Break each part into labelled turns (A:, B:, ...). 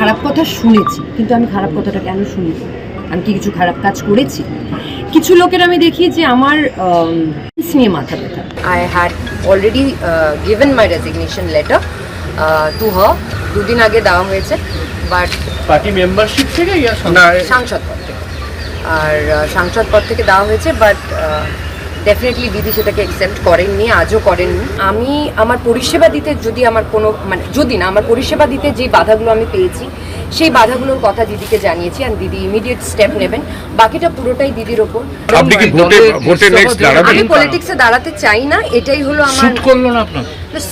A: খারাপ কথা শুনেছি কিন্তু আমি খারাপ কথাটা কেন শুনি আমি কি কিছু খারাপ কাজ করেছি? কিছু লোকের আমি দেখি যে আমার আম, নিয়ে মাথা ব্যথা
B: I had already uh, my my letter letter হ to her. দুদিন আগে দেওয়া হয়েছে বাট
C: পার্টি মেম্বারশিপ থেকে
B: সাংসদ পদ থেকে। আর সাংসদ পদ থেকে দেওয়া হয়েছে বাট ডেফিনেটলি দিদি সেটাকে অ্যাকসেপ্ট করেননি আজও করেননি। আমি আমার পরিষেবা দিতে যদি আমার কোনো মানে যদি না আমার পরিষেবা দিতে যে বাধাগুলো আমি পেয়েছি সেই বাধাগুলোর কথা দিদিকে জানিয়েছি আর দিদি ইমিডিয়েট স্টেপ নেবেন। বাকিটা পুরোটাই দিদির ওপর।
D: আপনি কি ভোটে ভোটে নেক্সট দাঁড়াবেন?
B: আমি পলিটিক্সে দাঁড়াতে চাই না এটাই হলো আমার
C: শুট করল না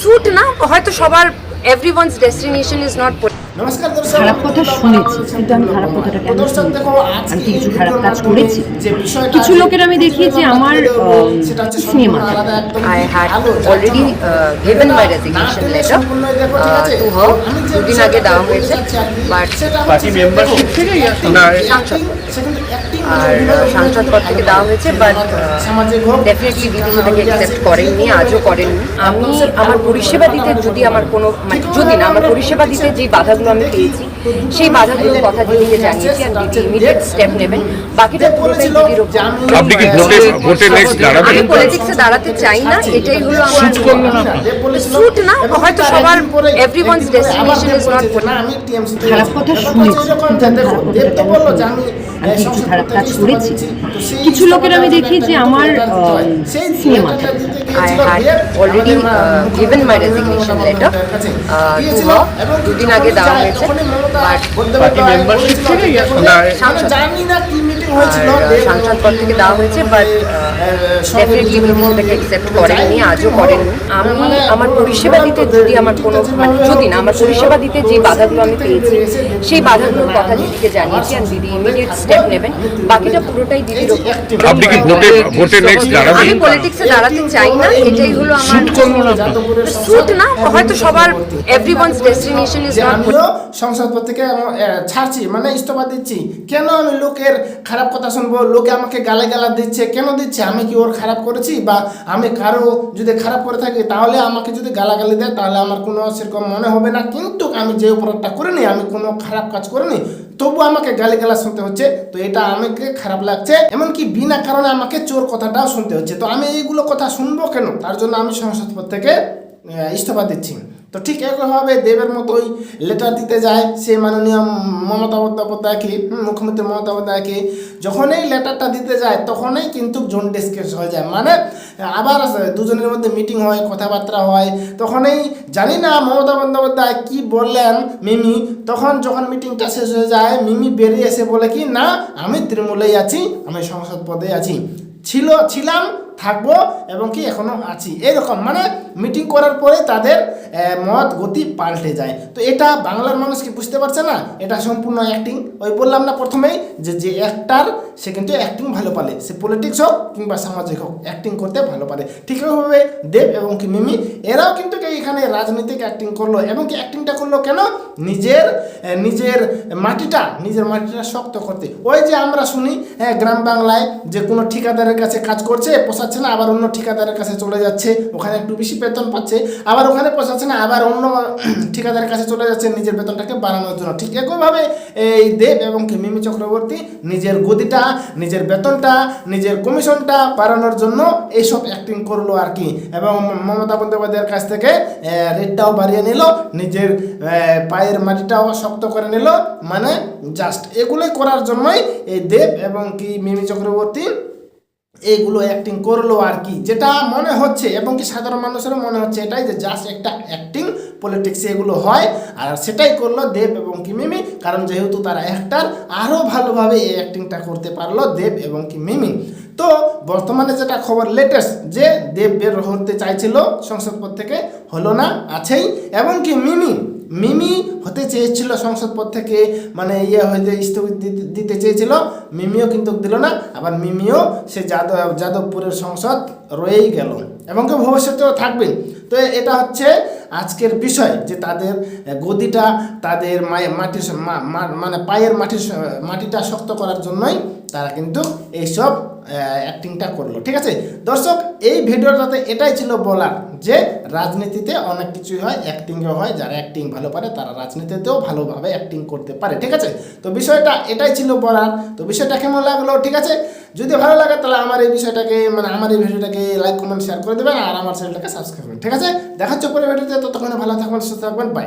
B: স্যুট না হয়তো সবার every one's destination is not
A: খারাপ কথা শুনেছি কিন্তু আমি খারাপ কথাটা কেন
E: দর্শক দেখো
A: আমি কি কিছু খারাপ কাজ করেছি। কিছু লোকের আমি দেখি যে আমার আম,
E: সেটা হচ্ছে
A: সিনেমা
E: আই
A: মাথা
E: আলাদা একদম
B: I had
E: ভালো, যার
B: already,
E: জন্য
B: given my
E: না
B: resignation
E: টেনে
B: letter,
E: সম্পূর্ণই দেখো, ঠিক
B: uh,
E: আছে?
B: to her
E: আমি যে
B: দুদিন আগে দেওয়া হয়েছে,
E: বাট
C: পার্টি
E: দেখো,
C: থেকে
D: না,
B: আর সাংসদ থেকে দেওয়া হয়েছে বাট ডেফিনেটলি
E: শিক্ষা
B: সেটাকে অ্যাকসেপ্ট করেননি, আজও করেননি। আমি, আমার পরিষেবা দিতে যদি আমার কোনো মানে যদি না, আমার পরিষেবা দিতে যে বাধাগুলো আমি পেয়েছি সেই বাধাগুলোর কথা দিদিকে জানিয়েছি আর দিদি ইমিডিয়েট স্টেপ নেবেন। বাকিটা পুরোটাই দিদির ওপর
D: আপনি কি ভোটে ভোটে নেক্সট দাঁড়াবেন?
B: আমি পলিটিক্সে দাঁড়াতে চাই না এটাই হলো আমার
C: শুট করল না
B: হয়তো সবার
A: খারাপ কথা শুনেছি। কিন্তু আমি কিছু খারাপ কাজ করেছি? কিছু লোকের আমি দেখি যে আমার
B: uh, to her দুদিন আগে দেওয়া হয়েছে। বাট
C: মেম্বারশিপ থেকে
D: না
E: আমি জানি না কি মিটিং হয়েছিল
B: আর, আহ, সাংসদ পদ থেকে দেওয়া হয়েছে বাট ডেফিনেটলি দিদি সেটাকে অ্যাকসেপ্ট করেননি আজও করেননি আমি আমার পরিষেবা দিতে যদি আমার কোনো মানে যদি না আমার পরিষেবা দিতে যে বাধাগুলো আমি পেয়েছি সেই বাধাগুলোর কথা দিদিকে জানিয়েছি আর দিদি ইমিডিয়েট স্টেপ নেবেন। বাকিটা পুরোটাই দিদির ওপর
D: আপনি কি ভোটে ভোটে নেক্সট দাঁড়াবেন?
B: আমি পলিটিক্সে দাঁড়াতে চাই না এটাই হলো আমার স্যুট না হয়তো সবার এভরিওয়ান্স ডেস্টিনেশন ইজ নট
E: সংসদ পদ থেকে ছাড়ছি মানে ইস্তফা দিচ্ছি। কেন আমি লোকের খারাপ কথা শুনব? লোকে আমাকে গালে গালা দিচ্ছে, কেন দিচ্ছে? আমি কি ওর খারাপ করেছি? বা আমি কারও যদি খারাপ করে থাকি, তাহলে আমাকে যদি গালাগালি দেয়, তাহলে আমার কোনো সেরকম মনে হবে না। কিন্তু আমি যে অপরাধটা করিনি, আমি কোনো খারাপ কাজ করিনি। তবু আমাকে গালি গালা শুনতে হচ্ছে। তো এটা আমাকে খারাপ লাগছে। এমনকি বিনা কারণে আমাকে চোর কথাটাও শুনতে হচ্ছে। তো আমি এইগুলো কথা শুনব কেন? তার জন্য আমি সংসদ থেকে ইস্তফা দিচ্ছি। তো ঠিক একইভাবে দেবের মতোই লেটার দিতে যায়, সে মাননীয় মমতা বন্দ্যোপাধ্যায়কে মুখ্যমন্ত্রী মমতা বন্দ্যোপাধ্যায়কে। যখনই লেটারটা দিতে যায়, তখনই কিন্তু জন্ডিস কেস হয়ে যায়। মানে আবার দুজনের মধ্যে মিটিং হয়, কথাবার্তা হয়, তখনই জানি না মমতা বন্দ্যোপাধ্যায় কি বললেন মিমি। তখন যখন মিটিংটা শেষ হয়ে যায়, মিমি বেরিয়ে এসে বলে কি, না, আমি তৃণমূলেই আছি, আমি সংসদ পদে আছি। ছিল, ছিলাম থাকব এবং কি এখনও আছি। এরকম মানে মিটিং করার পরে তাদের মত, গতি পাল্টে যায়। তো এটা বাংলার মানুষ কি বুঝতে পারছে না? এটা সম্পূর্ণ অ্যাক্টিং ওই বললাম না প্রথমেই যে যে অ্যাক্টার সে কিন্তু অ্যাক্টিং ভালো পারে সে পলিটিক্স হোক কিংবা সামাজিক হোক অ্যাক্টিং করতে ভালো পারে। ঠিক দেব এবং কি মিমি, এরাও কিন্তু এখানে রাজনৈতিক অ্যাক্টিং করল এবং কি অ্যাক্টিংটা করল কেন? নিজের নিজের মাটিটা নিজের মাটিটা শক্ত করতে। ওই যে আমরা শুনি হ্যাঁ গ্রাম বাংলায় যে কোনো ঠিকাদারের কাছে কাজ করছে পোষাচ্ছে না আবার অন্য ঠিকাদারের কাছে চলে যাচ্ছে, ওখানে একটু বেশি বেতন পাচ্ছে, আবার ওখানে পোষাচ্ছে না আবার অন্য ঠিকাদারের কাছে চলে যাচ্ছে নিজের বেতনটাকে বাড়ানোর জন্য। ঠিক একইভাবে এই দেব এবং মিমি চক্রবর্তী নিজের গদিটা, নিজের বেতনটা, নিজের কমিশনটা বাড়ানোর জন্য এইসব অ্যাক্টিং করল আর কি। এবং মমতা বন্দ্যোপাধ্যায়ের কাছ থেকে রেটটাও বাড়িয়ে নিল, নিজের পায়ের মাটিটাও শক্ত করে নিল মানে জাস্ট এগুলোই করার জন্যই এই দেব এবং কি মিমি চক্রবর্তী এইগুলো অ্যাক্টিং করল আর কি। যেটা মনে হচ্ছে এবং কি সাধারণ মানুষেরও মনে হচ্ছে এটাই যে জাস্ট একটা অ্যাক্টিং পলিটিক্সে এগুলো হয় আর সেটাই করল দেব এবং কি মিমি। কারণ যেহেতু তারা অ্যাক্টার আরও ভালোভাবে এই অ্যাক্টিংটা করতে পারল দেব এবং কি মিমি। তো বর্তমানে যেটা খবর লেটেস্ট যে দেব বের হতে চাইছিল সংসদ পদ থেকে, হলো না, আছেই। এবং কি মিমি মিমি হতে চেয়েছিল সংসদ পদ থেকে মানে ইয়ে হইতে স্থগিত দিতে- চেয়েছিল, মিমিও কিন্তু দিল না, আবার মিমিও সে যাদব, যাদবপুরের সংসদ রয়েই গেল এবং কেউ ভবিষ্যতেও থাকবে তো এটা হচ্ছে আজকের বিষয় যে তাদের গদিটা তাদের মায়ের মাটির মানে পায়ের মাটির মাটিটা শক্ত করার জন্যই তারা কিন্তু এইসব অ্যাক্টিংটা করল, ঠিক আছে? দর্শক, এই ভিডিওটাতে এটাই ছিল বলার যে রাজনীতিতে অনেক কিছুই হয় অ্যাক্টিংও হয়, যারা অ্যাক্টিং ভালো পারে তারা রাজনীতিতেও ভালোভাবে অ্যাক্টিং করতে পারে, ঠিক আছে? তো বিষয়টা এটাই ছিল বলার, তো বিষয়টা কেমন লাগল, ঠিক আছে? যদি ভালো লাগে তাহলে আমার এই বিষয়টাকে মানে আমার এই ভিডিওটাকে লাইক কমেন্ট শেয়ার করে দেবেন আর আমার চ্যানেলটাকে সাবস্ক্রাইব করবেন ঠিক আছে? দেখা পরে ভিডিওতে, ততক্ষণে ভালো থাকবেন, সুস্থ থাকবেন বাই